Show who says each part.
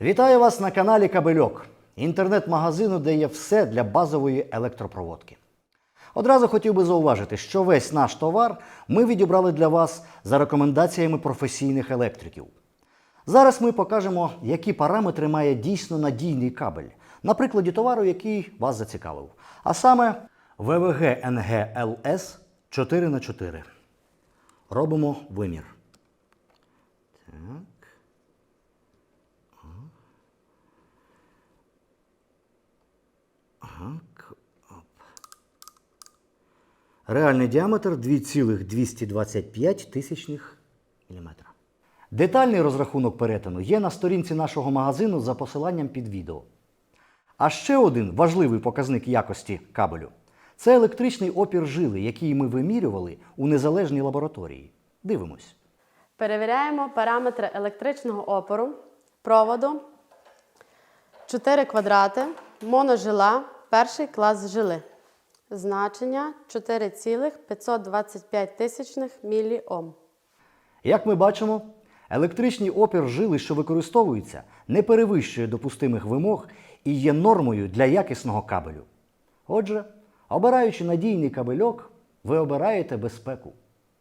Speaker 1: Вітаю вас на каналі Кабельок, інтернет-магазину, де є все для базової електропроводки. Одразу хотів би зауважити, що весь наш товар ми відібрали для вас за рекомендаціями професійних електриків. Зараз ми покажемо, які параметри має дійсно надійний кабель, на прикладі товару, який вас зацікавив. А саме ВВГ НГЛС 4х4. Робимо вимір. Так. Так. Оп. Реальний діаметр 2,225 тисячних міліметра. Детальний розрахунок перетину є на сторінці нашого магазину за посиланням під відео. А ще один важливий показник якості кабелю це електричний опір жили, який ми вимірювали у незалежній лабораторії. Дивимось.
Speaker 2: Перевіряємо параметри електричного опору, проводу, 4 квадрати, моножила, перший клас жили. Значення 4,525 тисячних міліом.
Speaker 1: Як ми бачимо, електричний опір жили, що використовується, не перевищує допустимих вимог і є нормою для якісного кабелю. Отже, обираючи надійний кабельок, ви обираєте безпеку.